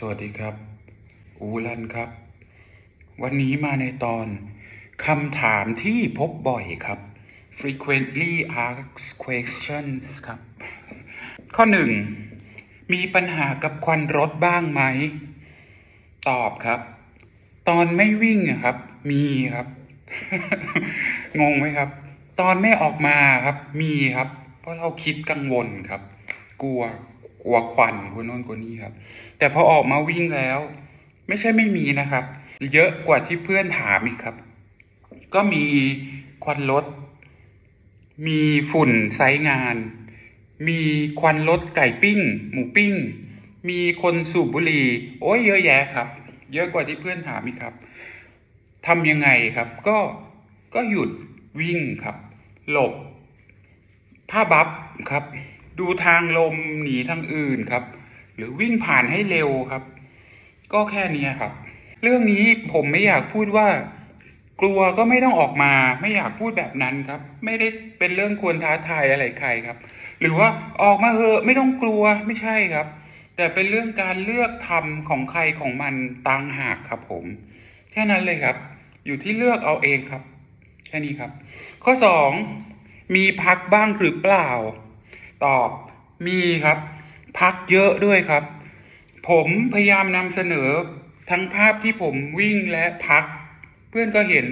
สวัสดีครับ อูรันครับ วันนี้มาในตอนคำถามที่พบบ่อยครับ frequently asked questions ครับ ข้อหนึ่งมีปัญหากับควันรถบ้างไหม ตอบครับ ตอนไม่วิ่งครับ มีครับ งงไหมครับ ตอนไม่ออกมาครับ มีครับ เพราะเราคิดกังวลครับ กลัว กลัวควันคนโน้นคนนี้ครับ แต่พอออกมาวิ่งแล้ว ไม่ใช่ไม่มีนะครับ เยอะกว่าที่เพื่อนถามอีกครับ ก็มีควันรถ มีฝุ่นไซงาน มีควันรถไก่ปิ้ง หมูปิ้ง มีคนสูบบุหรี่โอ้ยเยอะแยะครับ เยอะกว่าที่เพื่อนถามอีกครับทำยังไงครับ ก็ก็หยุดวิ่งครับ หลบผ้าบัฟครับ ดูทางลมหนีทางอื่นครับ หรือวิ่งผ่านให้เร็วครับ ก็แค่นี้ครับ เรื่องนี้ผมไม่อยากพูดว่า กลัวก็ไม่ต้องออกมา ไม่อยากพูดแบบนั้นครับ ไม่ได้เป็นเรื่องควรท้าทายอะไรใครครับ หรือว่าออกมาเหอะไม่ต้องกลัวไม่ใช่ครับ แต่เป็นเรื่องการเลือกทำของใครของมันต่างหากครับ ผม แค่นั้นเลยครับ อยู่ที่เลือกเอาเองครับ แค่นี้ครับ ข้อสองมีพักบ้างหรือเปล่า ตอบมีครับ พักเยอะด้วยครับ ผมพยายามนำเสนอทั้งภาพที่ผมวิ่งและพัก เพื่อนก็เห็น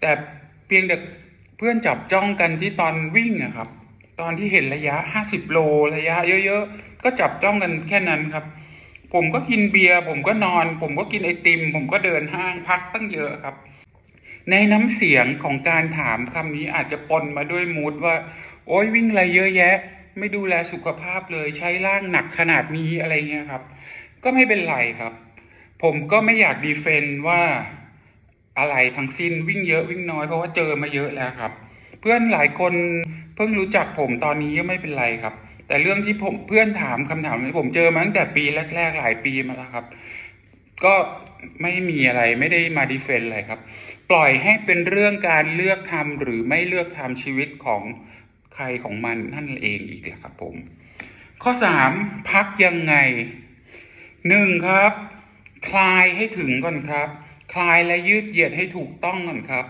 แต่เพียงแต่เพื่อนจับจ้องกันที่ตอนวิ่งอะครับ ตอนที่เห็นระยะ 50 โลระยะเยอะๆ ก็จับจ้องกันแค่นั้นครับ ผมก็กินเบียร์ผมก็นอน ผมก็กินไอติม ผมก็เดินห้างพักตั้งเยอะครับ ในน้ำเสียงของการถามคำนี้อาจจะปนมาด้วยมูดว่า โอ้ยวิ่งอะไรเยอะแยะ ไม่ดูแลสุขภาพเลยใช้ร่างหนักขนาดนี้อะไรเงี้ยครับ ก็ไม่เป็นไรครับ ผมก็ไม่อยากดีเฟนว่าอะไรทั้งสิ้นวิ่งเยอะวิ่งน้อยเพราะว่าเจอมาเยอะแล้วครับ เพื่อนหลายคนเพิ่งรู้จักผมตอนนี้ก็ไม่เป็นไรครับ แต่เรื่องที่ผมเพื่อนถามคำถามนี้ผมเจอมาตั้งแต่ปีแรก ๆ หลายปีมาแล้วครับ ก็ไม่มีอะไรไม่ได้มาดีเฟนอะไรครับ ปล่อยให้เป็นเรื่องการเลือกทำหรือไม่เลือกทำชีวิตของ ใครของมันนั่นเองอีกแหละครับผม ข้อสามพักยังไงหนึ่งครับ คลายให้ถึงก่อนครับ คลายและยืดเหยียดให้ถูกต้องก่อนครับ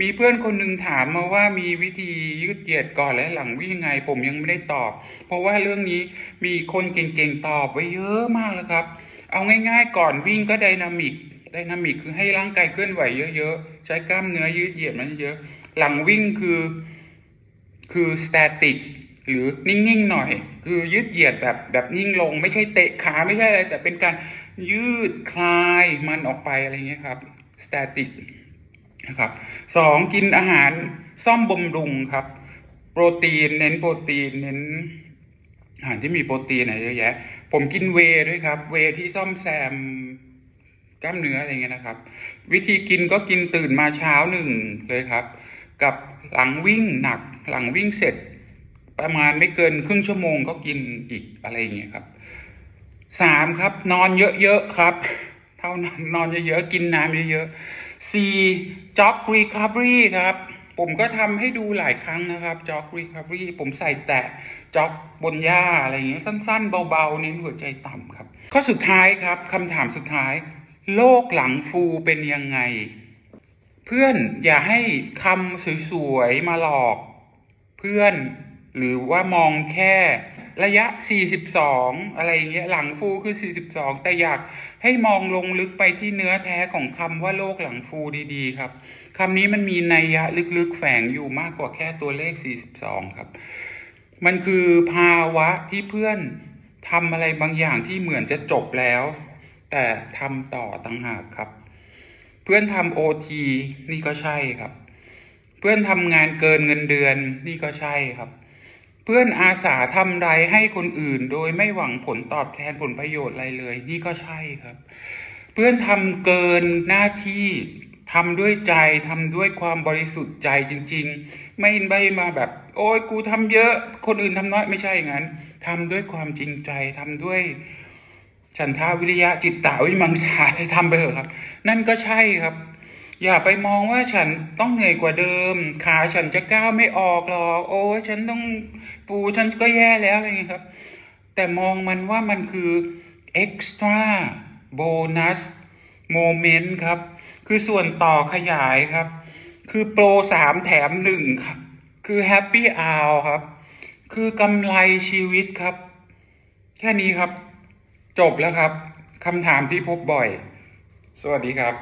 มีเพื่อนคนหนึ่งถามมาว่ามีวิธียืดเหยียดก่อนและหลังวิ่งยังไง ผมยังไม่ได้ตอบ เพราะว่าเรื่องนี้มีคนเก่งๆตอบไว้เยอะมากแล้วครับ เอาง่ายๆ ก่อนวิ่งก็ไดนามิกไดนามิกคือให้ร่างกายเคลื่อนไหวเยอะๆ ใช้กล้ามเนื้อยืดเหยียดมันเยอะ หลังวิ่งคือ คือสแตติกหรือนิ่งๆหน่อย คือยืดเหยียดแบบแบบนิ่งลง ไม่ใช่เตะขาไม่ใช่อะไร แต่เป็นการยืดคลายมันออกไปอะไรเงี้ยครับสแตติกนะครับสองกินอาหารซ่อมบำรุงครับ โปรตีนเน้นโปรตีนเน้นอาหารที่มีโปรตีนอะไรเยอะแยะ ผมกินเวย์ด้วยครับ เวย์ที่ซ่อมแซมกล้ามเนื้ออะไรเงี้ยนะครับ วิธีกินก็กินตื่นมาเช้าหนึ่งเลยครับ กับหลังวิ่งหนักหลังวิ่งเสร็จ ประมาณไม่เกินครึ่งชั่วโมงก็กินอีกอะไรอย่างเงี้ยครับสามครับนอนเยอะๆครับ เท่านั้นนอนเยอะๆกินน้ำเยอะๆสี่จ็อกรีคาบรีครับ ผมก็ทำให้ดูหลายครั้งนะครับจ็อกรีคาบรีผมใส่แตะจ็อกบนหญ้าอะไรอย่างเงี้ยสั้น ๆ เบาๆเน้นหัวใจต่ำครับ ข้อสุดท้ายครับคำถามสุดท้าย โรคหลังฟูเป็นยังไง พื่อนอย่าให้คำสวยๆมาหลอก เพื่อนหรือว่ามองแค่ระยะ 42 อะไรอย่างเงี้ยหลังฟูคือ 42 แต่อยากให้มองลงลึกไปที่เนื้อแท้ของคำว่าโรคหลังฟูดีๆ ครับคำนี้มันมีนัยยะลึกๆแฝงอยู่มากกว่าแค่ตัวเลข 42 ครับ มันคือภาวะที่เพื่อนทำอะไรบางอย่างที่เหมือนจะจบแล้ว แต่ทำต่อต่างหากครับ เพื่อนทำโอทีนี่ก็ใช่ครับ เพื่อนทำงานเกินเงินเดือนนี่ก็ใช่ครับ เพื่อนอาสาทำไรให้คนอื่น โดยไม่หวังผลตอบแทนผลประโยชน์อะไรเลย นี่ก็ใช่ครับ เพื่อนทำเกินหน้าที่ทำด้วยใจทำด้วยความบริสุทธิ์ใจจริง ๆ ไม่ไม่มาแบบ โอ้ยกูทำเยอะ คนอื่นทำน้อยไม่ใช่อย่างนั้นทำด้วยความจริงใจทำด้วย ฉันทาวิริยะจิตตาวิมังสาทำไปเถอะครับ นั่นก็ใช่ครับ อย่าไปมองว่าฉันต้องเหนื่อยกว่าเดิม ขาฉันจะก้าวไม่ออกหรอก โอ้ฉันต้องปูฉันก็แย่แล้วอะไรเงี้ยครับ แต่มองมันว่ามันคือเอ็กซ์ตร้าโบนัสโมเมนต์ครับ คือส่วนต่อขยายครับ คือโปรสามแถมหนึ่งครับ คือแฮปปี้อาวครับ คือกำไรชีวิตครับ แค่นี้ครับ จบแล้วครับคำถามที่พบบ่อย สวัสดีครับ